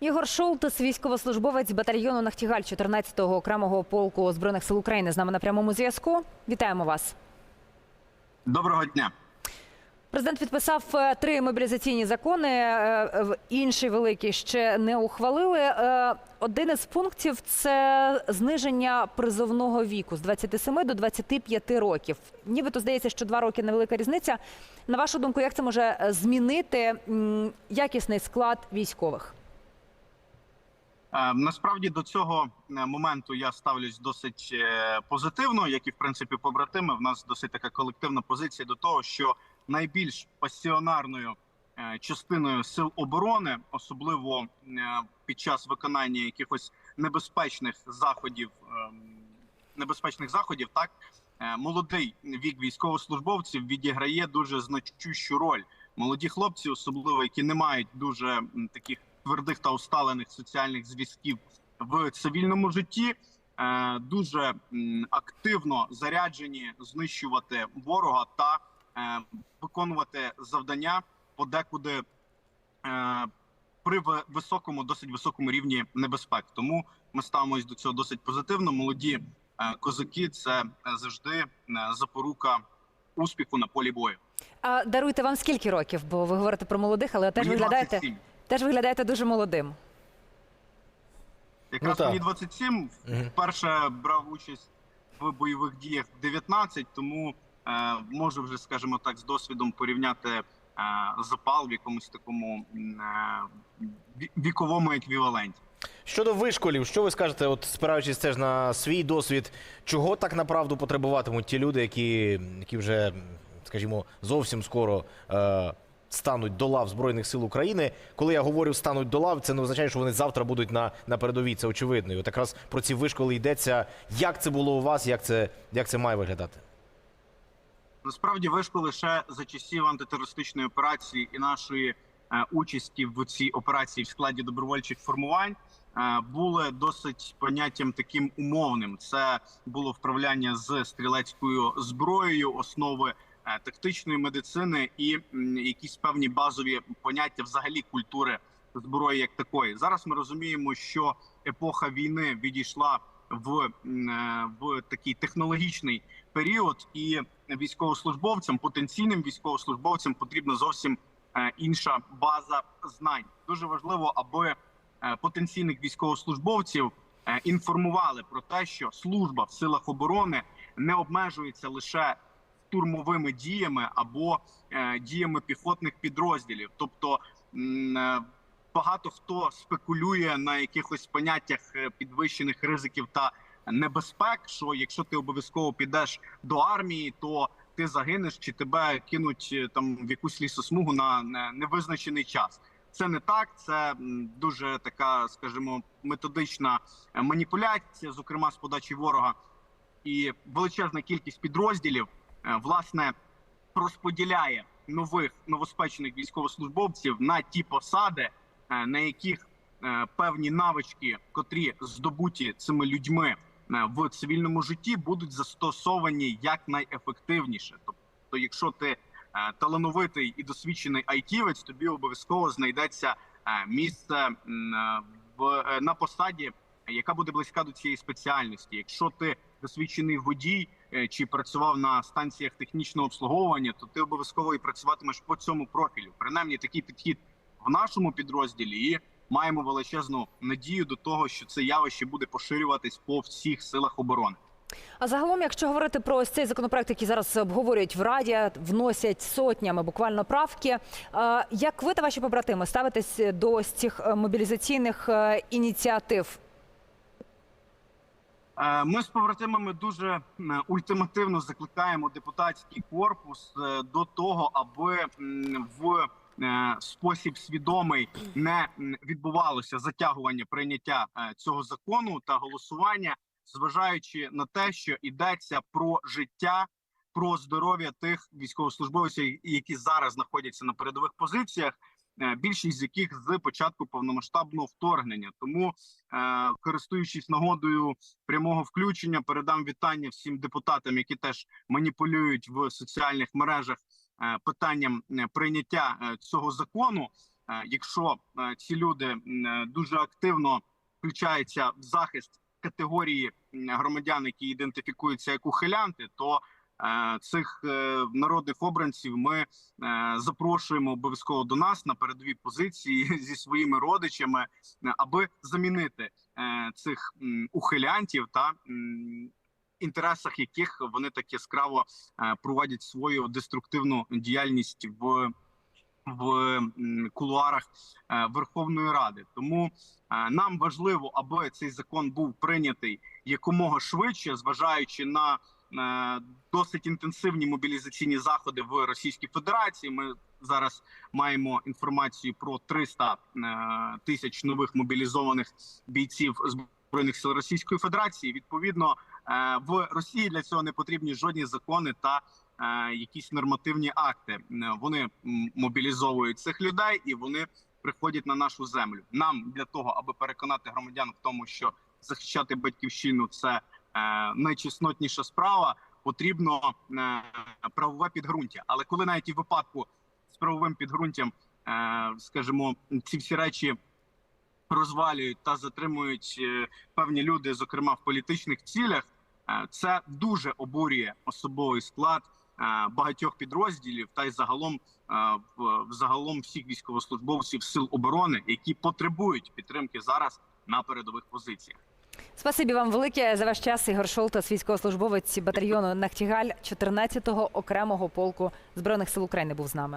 Ігор Шолтес, військовослужбовець батальйону Нахтігаль 14-го окремого полку збройних сил України, з нами на прямому зв'язку. Вітаємо вас. Доброго дня. Президент підписав е, три мобілізаційні закони. е, Інший великий ще не ухвалили. Е, Один із пунктів це зниження призовного віку з 27 до 25 років. Нібито здається, що два роки невелика різниця. На вашу думку, як це може змінити якісний склад військових? Е, Насправді до цього е, моменту я ставлюсь досить е, позитивно, як і в принципі побратими. В нас досить така колективна позиція до того, що найбільш пасіонарною частиною сил оборони, особливо під час виконання якихось небезпечних заходів, ем, небезпечних заходів, так молодий вік військовослужбовців відіграє дуже значущу роль. Молоді хлопці, особливо які не мають дуже таких твердих та усталених соціальних зв'язків в цивільному житті, е, дуже активно заряджені знищувати ворога та е, виконувати завдання подекуди е, при високому, досить високому рівні небезпек. Тому ми ставимось до цього досить позитивно. Молоді козаки це завжди запорука успіху на полі бою. А даруйте вам скільки років? Бо ви говорите про молодих, але теж Мені виглядаєте 27. Теж виглядаєте дуже молодим. Якраз Ну, так. мені 27, Мгм. вперше брав участь в бойових діях в 19, тому е, можу вже, скажімо так, з досвідом порівняти е, запал в якомусь такому м, е, ві- віковому еквіваленті. Щодо вишколів, що ви скажете, от спираючись теж на свій досвід, чого так направду потребуватимуть ті люди, які, які вже, скажімо, зовсім скоро е, стануть до лав Збройних сил України? Коли я говорю стануть до лав, це не означає, що вони завтра будуть на, на передовій. Це очевидно. І от якраз про ці вишколи йдеться. Як це було у вас, як це, як це має виглядати? Насправді вишко лише за часів антитерористичної операції і нашої е, участі в цій операції в складі добровольчих формувань е, були досить поняттям таким умовним. Це було вправляння з стрілецькою зброєю, основи тактичної медицини і якісь певні базові поняття взагалі культури зброї як такої. Зараз ми розуміємо, що епоха війни відійшла в, е, в такий технологічний період, і військовослужбовцям, потенційним військовослужбовцям потрібна зовсім е, інша база знань. Дуже важливо, аби е, потенційних військовослужбовців е, інформували про те, що служба в силах оборони не обмежується лише штурмовими діями або е, діями піхотних підрозділів, тобто. е, Багато хто спекулює на якихось поняттях е, підвищених ризиків та небезпек. Що якщо ти обов'язково підеш до армії, то ти загинеш чи тебе кинуть там в якусь лісосмугу на невизначений час. Це не так. Це дуже така, скажімо, методична маніпуляція, зокрема з подачі ворога, і величезна кількість підрозділів власне розподіляє нових новоспечених військовослужбовців на ті посади, е, на яких е, певні навички, котрі здобуті цими людьми е, в цивільному житті, будуть застосовані якнайефективніше. Тобто, якщо ти е, талановитий і досвідчений айтівець, тобі обов'язково знайдеться е, місце е, в е, на посаді, яка буде близька до цієї спеціальності. Якщо ти досвідчений водій е, чи працював на станціях технічного обслуговування, то ти обов'язково і працюватимеш по цьому профілю. Принаймні такий підхід в нашому підрозділі, і маємо величезну надію до того, що це явище буде поширюватись по всіх силах оборони. А загалом, якщо говорити про ось цей законопроект, який зараз обговорюють в раді, вносять сотнями буквально правки. Як ви та ваші побратими ставитесь до ось цих е, мобілізаційних е, ініціатив? Е, Ми з побратимами дуже ультимативно закликаємо депутатський корпус е, до того, аби в е, спосіб свідомий не відбувалося затягування прийняття цього закону та голосування, зважаючи на те, що йдеться про життя, про здоров'я тих військовослужбовців, які зараз знаходяться на передових позиціях. Е, Більшість з яких з початку повномасштабного вторгнення, тому е, користуючись нагодою прямого включення, передам вітання всім депутатам, які теж маніпулюють в соціальних мережах е, питанням прийняття цього закону. Якщо ці люди дуже активно включаються в захист категорії громадян, які ідентифікуються як ухилянти, то цих е, народних обранців ми е, запрошуємо обов'язково до нас на передові позиції зі своїми родичами, е, аби замінити е, цих ухилянтів та інтересах яких вони так яскраво е, проводять свою деструктивну діяльність в. В кулуарах е, Верховної Ради тому е, нам важливо, аби цей закон був прийнятий якомога швидше, зважаючи на е, досить інтенсивні мобілізаційні заходи в Російській Федерації. Ми зараз маємо інформацію про 300 е, тисяч нових мобілізованих бійців збройних сил Російської Федерації. Відповідно, е, в Росії для цього не потрібні жодні закони та е, якісь нормативні акти. Е, Вони мобілізовують цих людей і вони приходять на нашу землю. Нам для того, аби переконати громадян в тому, що захищати батьківщину це е, найчеснотніша справа. Потрібно е, правове підґрунтя. Але коли навіть і в випадку з правовим підґрунтям, е, скажімо, ці всі речі розвалюють та затримують е, певні люди, зокрема в політичних цілях, е, це дуже обурює особовий склад е, багатьох підрозділів та й загалом е, загалом всіх військовослужбовців сил оборони, які потребують підтримки зараз на передових позиціях. Спасибі вам велике за ваш час. Ігор Шолтас, військовослужбовець батальйону Нахтігаль 14-го окремого полку збройних сил України, був з нами.